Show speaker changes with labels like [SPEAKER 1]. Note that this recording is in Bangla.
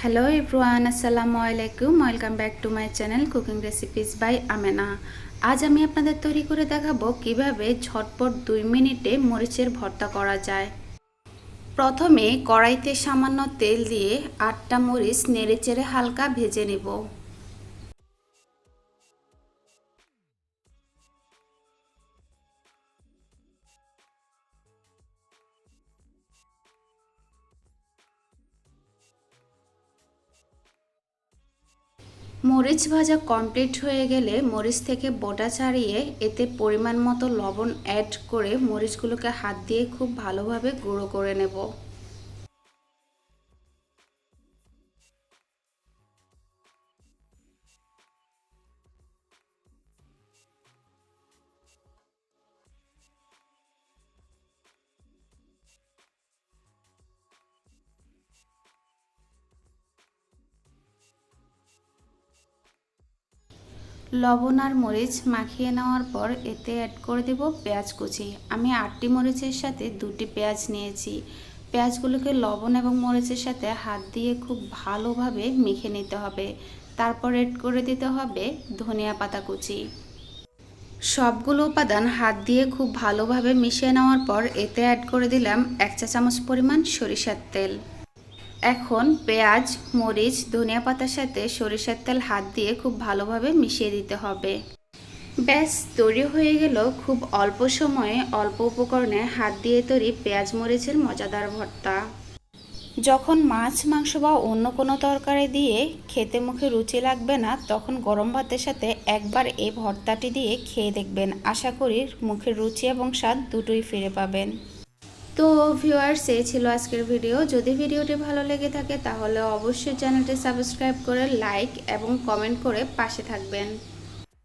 [SPEAKER 1] হ্যালো এভরিওয়ান আসসালামু আলাইকুম welcome back to my channel cooking recipes by Amena আজ আমি আপনাদের তৈরি করে দেখাবো কীভাবে ঝটপট দুই মিনিটে মরিচের ভর্তা করা যায়। প্রথমে কড়াইতে সামান্য তেল দিয়ে আটটা মরিচ নেড়েচেড়ে হালকা ভেজে নেব। মরিচ ভাজা কমপ্লিট হয়ে গেলে মরিচ থেকে বোটা ছাড়িয়ে এতে পরিমাণ মতো লবণ অ্যাড করে মরিচগুলোকে হাত দিয়ে খুব ভালোভাবে গুঁড়ো করে নেব। লবণ আর মরিচ মাখিয়ে নেওয়ার পর এতে অ্যাড করে দেব পেঁয়াজ কুচি। আমি আটটি মরিচের সাথে দুটি পেঁয়াজ নিয়েছি। পেঁয়াজগুলোকে লবণ এবং মরিচের সাথে হাত দিয়ে খুব ভালোভাবে মেখে নিতে হবে। তারপর অ্যাড করে দিতে হবে ধনিয়া পাতা কুচি। সবগুলো উপাদান হাত দিয়ে খুব ভালোভাবে মিশিয়ে নেওয়ার পর এতে অ্যাড করে দিলাম এক চা চামচ পরিমাণ সরিষার তেল। এখন পেঁয়াজ, মরিচ, ধনিয়া পাতার সাথে সরিষার তেল হাত দিয়ে খুব ভালোভাবে মিশিয়ে দিতে হবে। ব্যাস, তৈরি হয়ে গেল খুব অল্প সময়ে অল্প উপকরণে হাত দিয়ে তৈরি পেঁয়াজ, মরিচের মজাদার ভর্তা। যখন মাছ, মাংস বা অন্য কোনো তরকারি দিয়ে খেতে মুখে রুচি লাগবে না, তখন গরম ভাতের সাথে একবার এই ভর্তাটি দিয়ে খেয়ে দেখবেন। আশা করি মুখের রুচি এবং স্বাদ দুটোই ফিরে পাবেন। তো ভিউয়ার্স এই ছিল আজকের ভিডিও যদি ভিডিওটি ভালো লেগে থাকে, তাহলে অবশ্যই চ্যানেলটি সাবস্ক্রাইব করে লাইক এবং কমেন্ট করে পাশে থাকবেন।